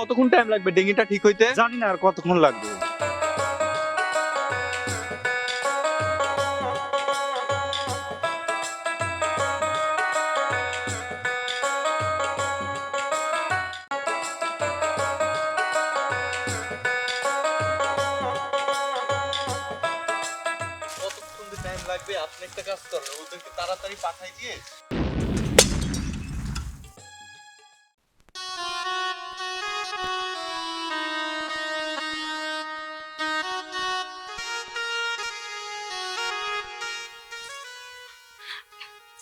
কতক্ষণ টাইম লাগবে? ডেঙ্গিটা ঠিক হইতে? জানি না আর কতক্ষণ লাগবে। লাগবে? আপনি একটা কাজ করেন ওদেরকে তাড়াতাড়ি পাঠাই দিয়ে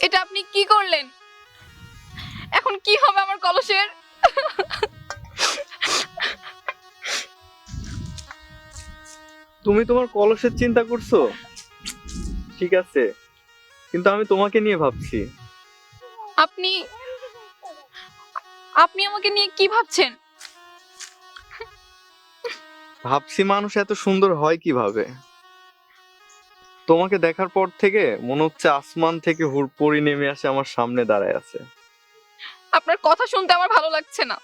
এটা আপনি কি করলেন? এখন কি হবে আমার কলসের? তুমি তোমার কলসের চিন্তা করছ? ঠিক আছে। কিন্তু আমি তোমাকে নিয়ে ভাবছি। আপনি আপনি আমাকে নিয়ে কি ভাবছেন? ভাবছি মানুষ এত সুন্দর হয় কীভাবে? তোমাকে দেখার পর থেকে মনে হচ্ছে আসমান থেকে হুড়পড়ি নেমে আসে আমার সামনে দাঁড়ায় আছে। আপনার কথা শুনতে আমার ভালো লাগছে না।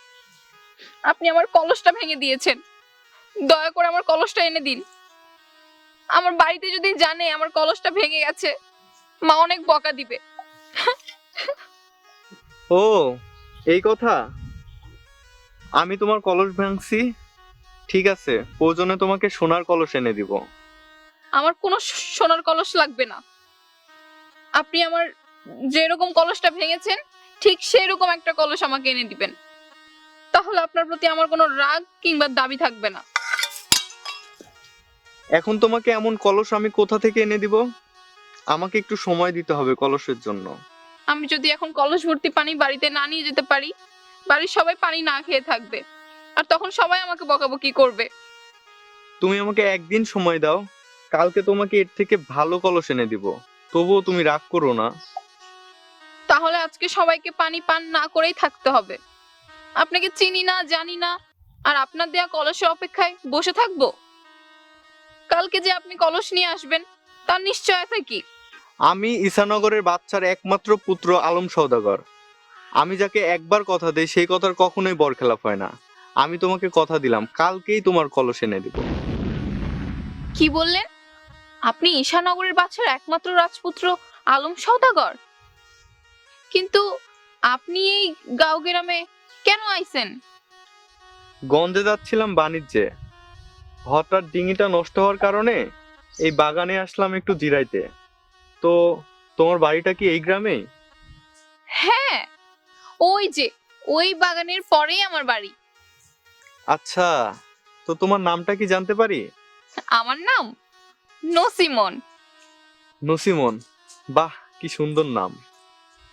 আপনি আমার কলসটা ভেঙে দিয়েছেন। দয়া করে আমার কলসটা এনে দিন। আমার বাড়িতে যদি জানে আমার কলসটা ভেঙে গেছে মা অনেক বকা দিবে। ও এই কথা? আমি তোমার কলস ভাঙছি? ঠিক আছে প্রয়োজনে তোমাকে সোনার কলস এনে দিব। আমার কোনো সোনার কলস লাগবে না। আপনি আমার যেরকম কলসটা ভেঙেছেন ঠিক সেই রকম একটা কলস আমাকে এনে দিবেন। তাহলে আপনার প্রতি আমার কোনো রাগ কিংবা দাবি থাকবে না। এখন তোমাকে এমন কলস আমি কোথা থেকে এনে দিব? আমাকে একটু সময় দিতে হবে কলসের জন্য। আমি যদি এখন কলস ভর্তি পানি বাড়িতে না নিয়ে যেতে পারি বাড়ির সবাই পানি না খেয়ে থাকবে আর তখন সবাই আমাকে বকাবকি করবে। তুমি আমাকে একদিন সময় দাও। কালকে তোমাকে এর থেকে ভালো কলস এনে দিব। তবুও তুমি রাগ করো না। তাহলে আজকে সবাইকে পানি পান না করেই থাকতে হবে। আপনাকে চিনি না জানি না আর আপনার দেয়া কলসের অপেক্ষায় বসে থাকব? কালকে যে আপনি কলস নিয়ে আসবেন তার নিশ্চয়তা কি? আমি ঈশানগরের বাচ্চার একমাত্র পুত্র আলম সৌদাগর আমি যাকে একবার কথা দেই সেই কথার কখনোই বরখেলাপ হয় না। আমি তোমাকে কথা দিলাম কালকেই তোমার কলস এনে দিব। কি বললেন? আপনি ঈশানগরের বাচ্চার একমাত্র রাজপুত্র আলম সওদাগর। কিন্তু আপনি এই গাঁও গ্রামে কেন আইছেন? গঞ্জে যাচ্ছিলাম বাণিজ্যে। হঠাৎ ডিঙিটা নষ্ট হওয়ার কারণে এই বাগানে আসলাম একটু জিরাইতে। তো তোমার বাড়িটা কি এই গ্রামেই? হ্যাঁ ওই যে ওই বাগানের পরেই আমার বাড়ি। আচ্ছা তো তোমার নামটা কি জানতে পারি? আমার নাম নসিমন নসিমন বাহ কি সুন্দর নাম।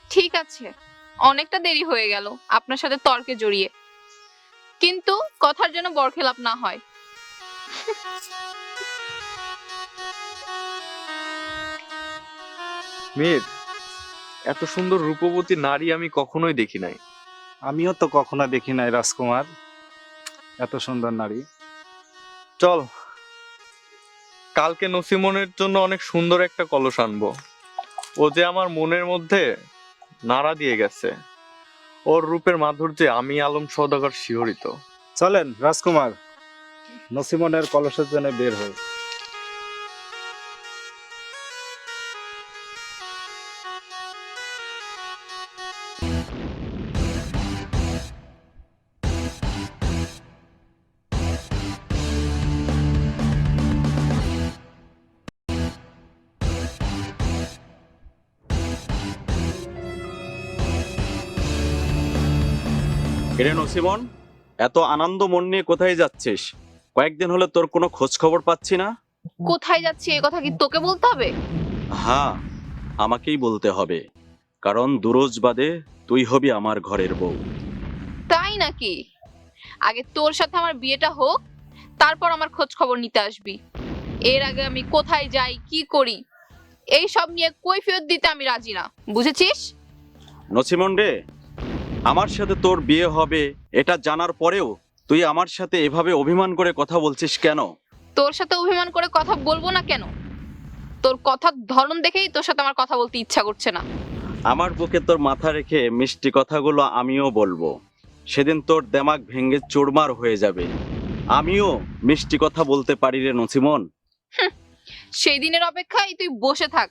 ঠিক আছে অনেকটা দেরি হয়ে গেল আপনার সাথে তর্কে জড়িয়ে। কিন্তু কথার জন্য বরখেলাপ না হয়। মীর এত সুন্দর রূপবতী নারী আমি কখনোই দেখি নাই। আমিও তো কখনো দেখি নাই রাজকুমার। এত সুন্দর নারী। চল কালকে নসিমনের জন্য অনেক সুন্দর একটা কলস আনব। ও যে আমার মনের মধ্যে নাড়া দিয়ে গেছে। ওর রূপের মাধুর্যে আমি আলম সদাগর শিহরিত। চলেন, রাজকুমার, নসিমনের কলসের জন্য বের হই। নসিমন? এত আনন্দ মন নিয়ে কোথায় যাচ্ছিস? কয়েকদিন হলে তোর কোনো খোঁজ খবর পাচ্ছি না? কোথায় যাচ্ছি এ কথা কি তোকে বলতে হবে? হ্যাঁ আমাকেই বলতে হবে। কারণ দুরোজ বাদে তুই হবি আমার ঘরের বউ। তাই নাকি? আগে তোর সাথে আমার বিয়েটা হোক তারপর আমার খোঁজ খবর নিতে আসবি। এর আগে আমি কোথায় যাই কি করি এই সব নিয়ে কৈফিয়ত দিতে আমি রাজি না। বুঝেছিস? নসিমন রে আমার সাথে তোর বিয়ে হবে এটা জানার পরেও তুই আমার সাথে এভাবে অভিমান করে কথা বলছিস কেন? তোর সাথে অভিমান করে কথা বলব না কেন? তোর কথার ধরন দেখেই তোর সাথে আমার কথা বলতে ইচ্ছা করছে না। আমার বুকে তোর মাথা রেখে মিষ্টি কথাগুলো আমিও বলব। সেদিন তোর দেমাগ ভেঙে চোরমার হয়ে যাবে। আমিও মিষ্টি কথা বলতে পারি রে নসিমন। সেই দিনের অপেক্ষায় তুই বসে থাক।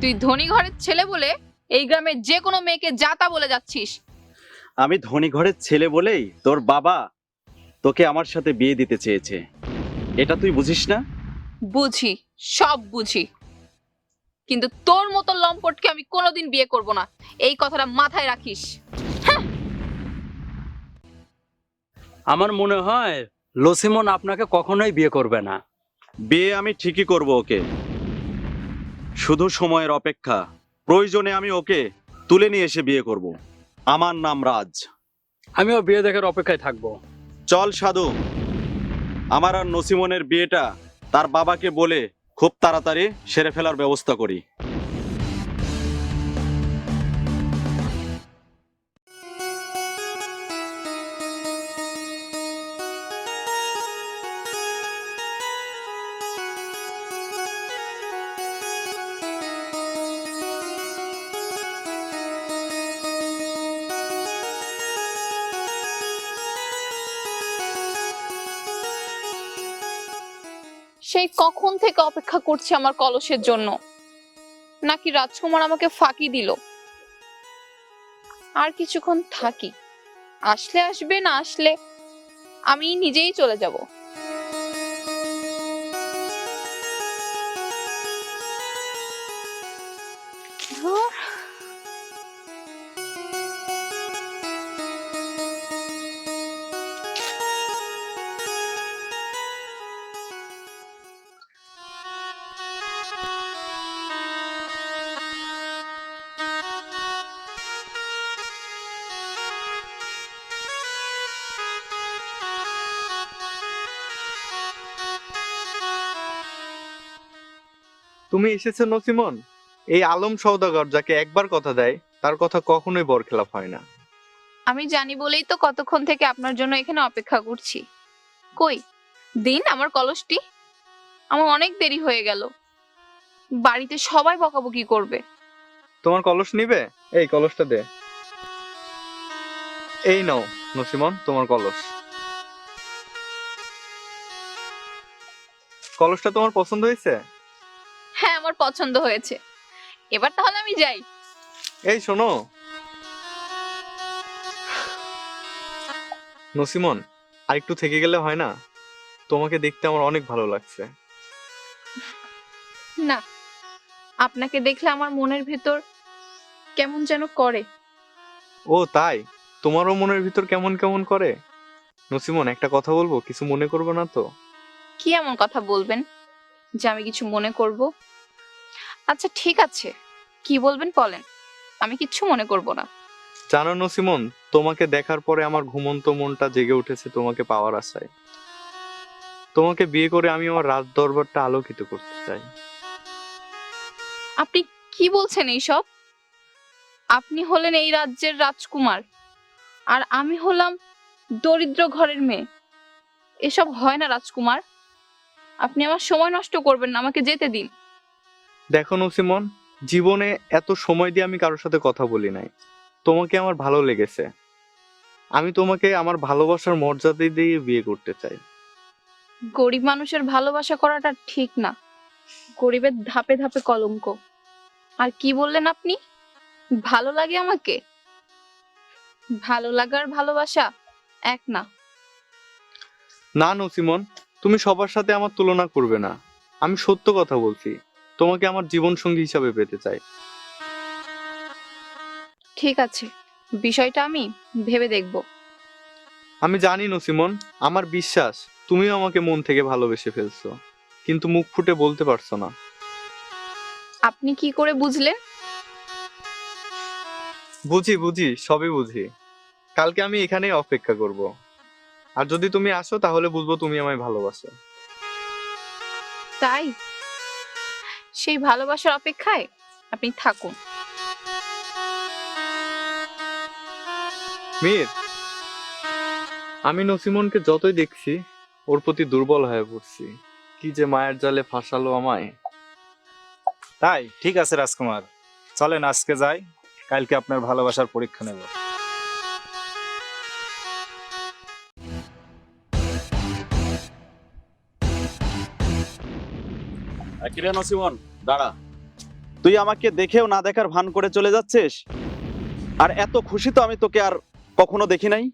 তুই ধনী ঘরের ছেলে বলে এই গ্রামের যে কোনো মেয়েকে যা তা বলে যাচ্ছিস। আমি ধনী ঘরের ছেলে বলেই তোর বাবা তোকে আমার সাথে বিয়ে দিতে চেয়েছে। এটা তুই বুঝিস না? বুঝি সব বুঝি। কিন্তু তোর মতো লম্পটকে আমি কোনোদিন বিয়ে করব না। এই কথাটা মাথায় রাখিস। আমার মনে হয় লসিমন আপনাকে কখনোই বিয়ে করবে না। বিয়ে আমি ঠিকই করব ওকে। শুধু সময়ের অপেক্ষা। প্রয়োজনে আমি ওকে তুলে নিয়ে এসে বিয়ে করব। আমার নাম রাজ। আমিও বিয়ে দেখার অপেক্ষায় থাকব। চল সাধু। আমার আর নসিমনের বিয়েটা তার বাবাকে বলে খুব তাড়াতাড়ি সেরে ফেলার ব্যবস্থা করি। সেই কখন থেকে অপেক্ষা করছে আমার কলসের জন্য। নাকি রাজকুমার আমাকে ফাঁকি দিল? আর কিছুক্ষণ থাকি। আসলে আসবে না আসলে আমি নিজেই চলে যাব। ধুর। তুমি এসেছ নসিমন? এই আলম সওদাগর যাকে একবার কথা দেয় তার কথা কখনোই বরখেলাপ হয় না। আমি জানি বলেই তো কতক্ষণ থেকে আপনার জন্য এখানে অপেক্ষা করছি। কই? দিন আমার কলসটি? আমার অনেক দেরি হয়ে গেল। বাড়িতে সবাই বকাবকি করবে। তোমার কলস নিবে? এই কলসটা দে। এই নাও নসিমন তোমার কলস। কলসটা তোমার পছন্দ হয়েছে? হ্যাঁ আমার পছন্দ হয়েছে। এবার তাহলে আমি যাই। এই শোনো। নসিমন আরেকটু থেকে গেলে হয় না? তোমাকে দেখতে আমার অনেক ভালো লাগছে। না আপনাকে দেখলে আমার মনের ভেতর কেমন যেন করে। ও তাই? তোমারও মনের ভিতর কেমন কেমন করে? নসিমন একটা কথা বলব? কিছু মনে করবে না তো? কি এমন কথা বলবেন? যে আমি কিছু মনে করব? আচ্ছা ঠিক আছে। কি বলবেন বলেন। আমি কিচ্ছু মনে করব না। জানো নসিমন তোমাকে দেখার পরে আমার ঘুমন্ত মনটা জেগে উঠেছে তোমাকে পাওয়ার আশায়। তোমাকে বিয়ে করে আমি আমার রাজ দরবারটা আলোকিত করতে চাই। আপনি কি বলছেন এইসব? আপনি হলেন এই রাজ্যের রাজকুমার আর আমি হলাম দরিদ্র ঘরের মেয়ে। এসব হয় না রাজকুমার। আপনি আমার সময় নষ্ট করবেন না আমাকে যেতে দিন। দেখো নসিমন জীবনে এত সময় দিয়ে আমি কারোর সাথে কথা বলি নাই। তোমাকে আমার ভালো লেগেছে। আমি তোমাকে আমার ভালোবাসার মর্যাদা দিয়ে বিয়ে করতে চাই। গরিব মানুষের ভালোবাসা করাটা ঠিক না। গরিবের ধাপে ধাপে কলঙ্ক। আর কি বললেন আপনি? ভালো লাগে আমাকে? ভালো লাগার ভালোবাসা এক না। না নসিমন তুমি সবার সাথে আমার তুলনা করবে না। আমি সত্য কথা বলছি। তোমাকে আমার জীবন সঙ্গী হিসাবে পেতে চাই। ঠিক আছে। বিষয়টা আমি ভেবে দেখব। আমি জানি নসিমন আমার বিশ্বাস তুমিও আমাকে মন থেকে ভালোবেসে ফেলছো। কিন্তু মুখ ফুটে বলতে পারছ না। আপনি কি করে বুঝলেন? বুঝি বুঝি সবই বুঝি। কালকে আমি এখানেই অপেক্ষা করব। আর যদি তুমি আসো তাহলে বুঝব তুমি আমায় ভালোবাসো। তাই? সেই ভালোবাসার অপেক্ষায় আপনি থাকুন। মীর আমি নসিমনকে যতই দেখছি ওর প্রতি দুর্বল হয়ে পড়ছি। কি যে মায়ের জালে ফাঁসালো আমায়। তাই? ঠিক আছে রাজকুমার। চলেন আজকে যাই। কালকে আপনার ভালোবাসার পরীক্ষা নেব। কিরে নসিমন? দাঁড়া। তুই আমাকে দেখেও না দেখার ভান করে চলে যাচ্ছিস? আর এত খুশি তো আমি তোকে আর কখনো দেখি নাই?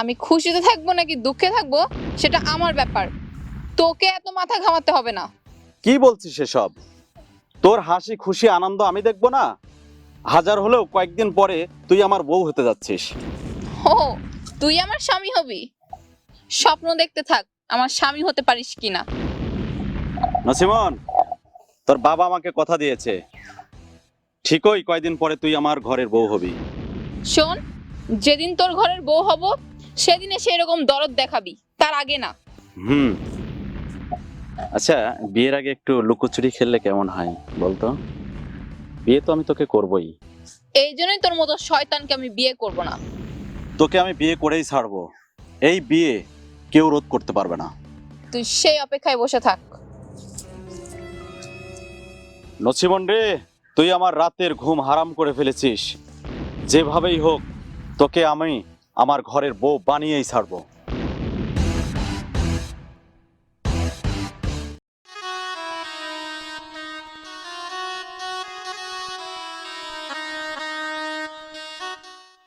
আমি খুশিতে থাকব নাকি দুঃখে থাকব সেটা আমার ব্যাপার। তোকে এত মাথা ঘামাতে হবে না। কি বলছিস এসব? তোর হাসি খুশি আনন্দ আমি দেখব না? হাজার হলেও কয়েকদিন পরে তুই আমার বউ হতে যাচ্ছিস। ও তুই আমার স্বামী হবি। স্বপ্ন দেখতে থাক আমার স্বামী হতে পারিস কিনা। নসিমন তোর বাবা আমাকে কথা দিয়েছে। ঠিকই কয়দিন পরে তুই আমার ঘরের বউ হবি। শোন যেদিন তোর ঘরের বউ হব সেদিনে সেই রকম দরদ দেখাবি তার আগে না। হুম। আচ্ছা বিয়ের আগে একটু লুকোচুরি খেললে কেমন হয় বলতো? বিয়ে তো আমি তোকে করবই। এই জন্যই তোর মতো শয়তানকে আমি বিয়ে করব না। তোকে আমি বিয়ে করেই ছাড়বো। এই বিয়ে কেউ রোধ করতে পারবে না। তুই সেই অপেক্ষায় বসে থাক। নছিমন রে তুই আমার রাতের ঘুম হারাম করে ফেলেছিস। যেভাবেই হোক তোকে আমি আমার ঘরের বউ বানিয়েই ছাড়বো।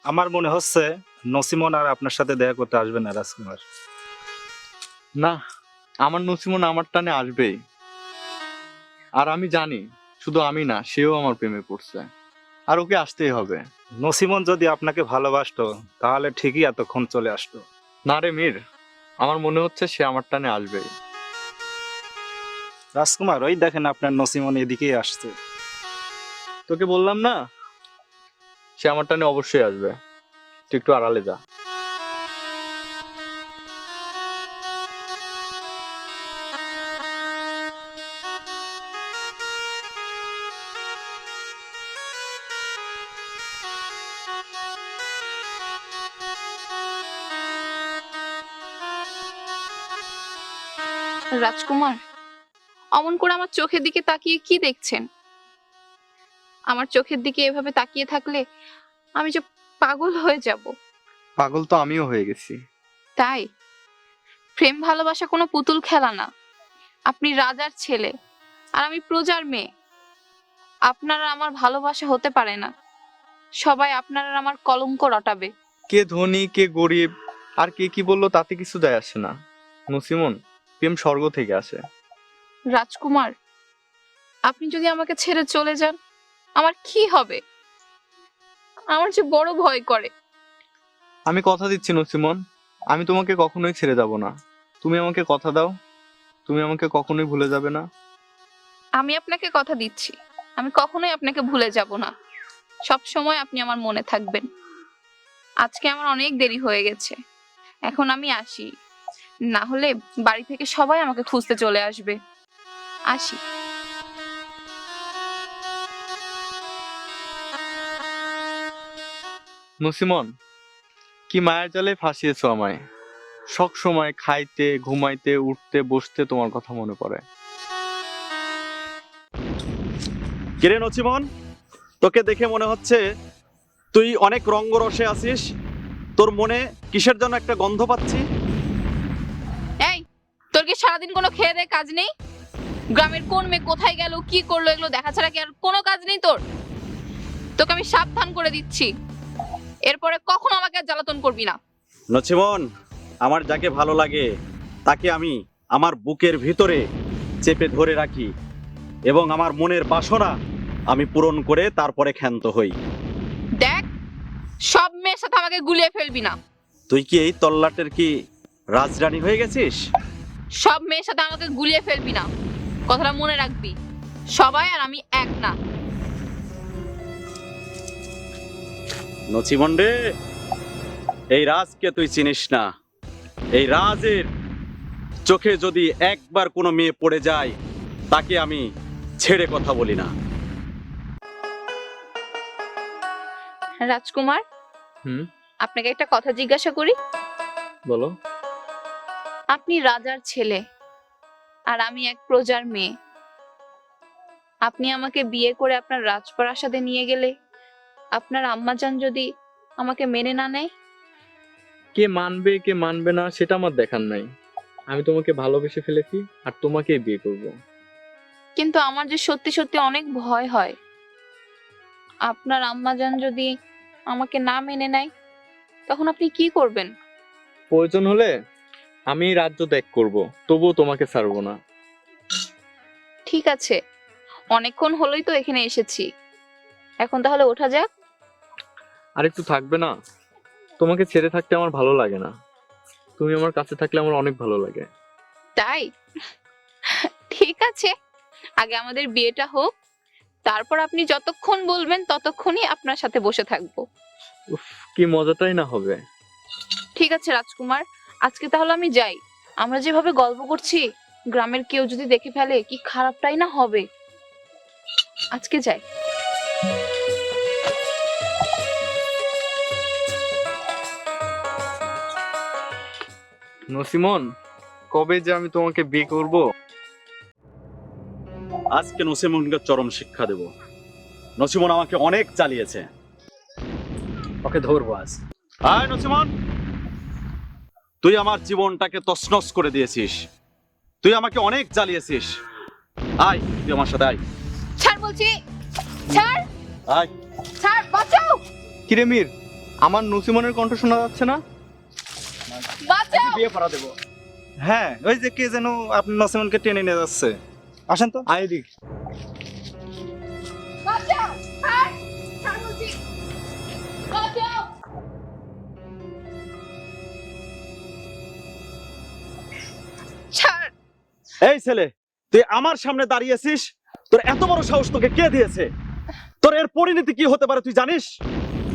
আমার মনে হচ্ছে নসিমন আর আপনার সাথে দেখা করতে আসবে না রাজকুমার। না আমার নসিমন আমার টানে আসবেই। আর আমি জানি শুধু আমি না সেও আমার প্রেমে পড়ছে। আর ওকে আসতেই হবে। নসিমন যদি আপনাকে ভালোবাসতো তাহলে ঠিকই এতক্ষণ চলে আসতো। না রে মীর আমার মনে হচ্ছে সে আমার টানে আসবেই। রাজকুমার ওই দেখেন আপনার নসিমন এদিকেই আসছে। তোকে বললাম না? সে আমার টানে অবশ্যই আসবে। তুই একটু আড়ালে যা। রাজকুমার? অমন করে আমার চোখের দিকে তাকিয়ে কি দেখছেন? আমার চোখের দিকে এভাবে তাকিয়ে থাকলে আমি যে পাগল হয়ে যাব। পাগল তো আমিও হয়ে গেছি। তাই? প্রেম ভালোবাসা কোনো পুতুল খেলা না। আপনি রাজার ছেলে আর আমি প্রজার মেয়ে। আপনার আমার ভালোবাসা হতে পারে না। সবাই আপনার আমার কলঙ্ক রটাবে। কে ধনী কে গরিব আর কে কি বলল তাতে কিছু যায় আসে না। নসিমন প্রেম স্বর্গ থেকে আসে। রাজকুমার আপনি যদি আমাকে ছেড়ে চলে যান আমার কি হবে? আমার যে বড় ভয় করে। আমি কথা দিচ্ছি নসিমন আমি তোমাকে কখনোই ছেড়ে যাব না। তুমি আমাকে কথা দাও তুমি আমাকে কখনোই ভুলে যাবে না। আমি আপনাকে কথা দিচ্ছি আমি কখনোই আপনাকে ভুলে যাব না। সব সময় আপনি আমার মনে থাকবেন। আজকে আমার অনেক দেরি হয়ে গেছে। এখন আমি আসি। না হলে বাড়ি থেকে সবাই আমাকে খুঁজতে চলে আসবে। আসি। নসিমন কি মায়ের জালে ফাঁসিয়েছো আমায়? সব সময় খাইতে ঘুমাইতে উঠতে বসতে তোমার কথা মনে পড়ে। কিরে নছিমন তোকে দেখে মনে হচ্ছে তুই অনেক রঙ্গরসে আছিস? তোর মনে কিসের জন্য একটা গন্ধ পাচ্ছি? সারাদিন কোনো খেয়ে দেয়ে কাজ নেই? গ্রামের কোন মেয়ে কোথায় গেল কি করল এগুলো দেখা ছাড়া কি আর কোনো কাজ নেই তোর? তোকে আমি সাবধান করে দিচ্ছি। এরপরে কখনো আমাকে জ্বালাতন করবি না। নছিমন আমার যাকে ভালো লাগে তাকে আমি আমার বুকের ভিতরে চেপে ধরে রাখি এবং আমার মনের বাসনা আমি পূরণ করে তারপরে ক্ষান্ত হই। দেখ সব মেয়ের সাথে আমাকে গুলিয়ে ফেলবি না। তুই কি এই তল্লাটের কি রাজরানী হয়ে গেছিস? সব মেয়ের সাথে আমাকে গুলিয়ে ফেলবি না। কথাটা মনে রাখবি। সবাই আর আমি এক না। নচিমন রে এই রাজকে তুই চিনিস না। এই রাজের চোখে যদি একবার কোনো মেয়ে পড়ে যায় তাকে আমি ছেড়ে কথা বলি না। রাজকুমার হুম? আপনাকে একটা কথা জিজ্ঞাসা করি। বলো। আপনি রাজার ছেলে আর আমি এক প্রজার মেয়ে। আপনি আমাকে বিয়ে করে আপনার রাজপ্রাসাদে নিয়ে গেলে আপনার আম্মাজান যদি আমাকে মেনে না নেয়? কে মানবে কে মানবে না সেটা আমার দেখার নাই। আমি তোমাকে ভালোবেসে ফেলেছি আর তোমাকেই বিয়ে করব। কিন্তু আমার যে সত্যি সত্যি অনেক ভয় হয়। আপনার আম্মাজান যদি আমাকে না মেনে নেয় তখন আপনি কি করবেন? প্রয়োজন হলে আমি রাজ্য ত্যাগ করব তবুও তোমাকে ছাড়বো না। ঠিক আছে। অনেকক্ষণ হলোই তো এখানে এসেছি। এখন তাহলে ওঠা যাক। আর একটু থাকবে না? তোমাকে ছেড়ে থাকতে আমার ভালো লাগে না। তুমি আমার কাছে থাকলে আমার অনেক ভালো লাগে। তাই? ঠিক আছে। আগে আমাদের বিয়েটা হোক। তারপর আপনি যতক্ষণ বলবেন ততক্ষণই আপনার সাথে বসে থাকব। উফ কি মজাটাই না হবে। ঠিক আছে রাজকুমার। আজকে তাহলে আমি যাই। আমরা যেভাবে গল্প করছি গ্রামের কেউ যদি দেখে ফেলে কি খারাপটাই না হবে? আজকে যাই। নসিমন কবে যে আমি তোমাকে বিয়ে করব? আজকে নসিমনকে চরম শিক্ষা দেব। নসিমন আমাকে অনেক চালিয়েছে। ওকে ধরবো আজ। আয় নসিমন! তুই আমার জীবনটাকে তছনছ করে দিয়েছিস। তুই আমাকে অনেক জ্বালিয়েছিস। আয় তুই আমার সাথে আয়। ছাড় বলছি। ছাড়। আয়। ছাড় বাঁচাও। কিরে মীর? আমার নসিমনের কণ্ঠ শোনা যাচ্ছে না? বাঁচাও। বিয়ে করা দেবো। হ্যাঁ ওই যে কে যেন আপনি নসিমনকে টেনে নিয়ে যাচ্ছে। আসেন তো। আয় দিক বাঁচাও। ছাড়। ছাড় বলছি। বাঁচাও। এই ছেলে তুই আমার সামনে দাঁড়িয়েছিস? তোর এত বড় সাহস তোকে কে দিয়েছে? তোর এর পরিণতি কি হতে পারে তুই জানিস?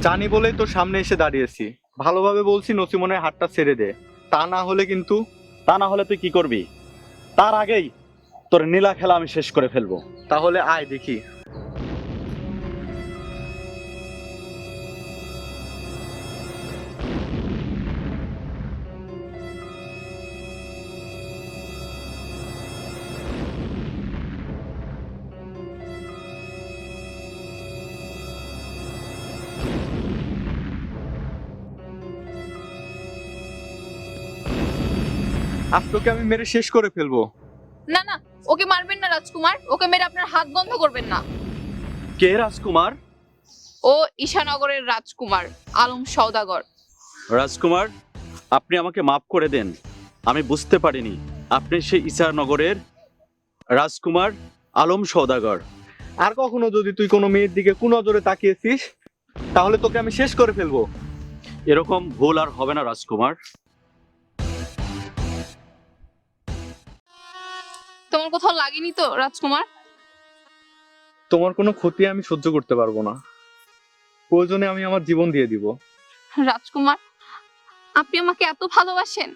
জানি বলেই তোর সামনে এসে দাঁড়িয়েছি। ভালোভাবে বলছি নসিমনের হাতটা ছেড়ে দে। তা না হলে কিন্তু তা না হলে তুই কি করবি? তার আগেই তোর নীলা খেলা আমি শেষ করে ফেলব। তাহলে আয় দেখি। আজ তোকে আমি মেরে শেষ করে ফেলব। না না ওকে মারবেন না রাজকুমার। ওকে মেরে আপনার হাত বন্ধ করবেন না। কে রাজকুমার? ও ঈশানগরের রাজকুমার আলম সওদাগর। রাজকুমার আপনি আমাকে মাফ করে দেন। আমি বুঝতে পারিনি আপনি সেই ঈশানগরের রাজকুমার আলম সৌদাগর আর কখনো যদি তুই কোনো মেয়ের দিকে কুনজরে তাকিয়েছিস তাহলে তোকে আমি শেষ করে ফেলব। এরকম ভুল আর হবে না রাজকুমার। কোথাও লাগেনি তো রাজকুমার? তোমার কোনো ক্ষতি আমি সহ্য করতে পারব না। প্রয়োজনে আমি আমার জীবন দিয়ে দিব। রাজকুমার আপনি আমাকে এত ভালোবাসেন।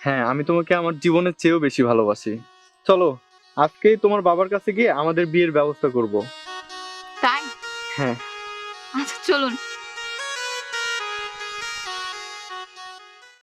হ্যাঁ আমি তোমাকে আমার জীবনের চেয়েও বেশি ভালোবাসি। চলো আজকেই তোমার বাবার কাছে গিয়ে আমাদের বিয়ের ব্যবস্থা করব। তাই? হ্যাঁ। আচ্ছা চলুন।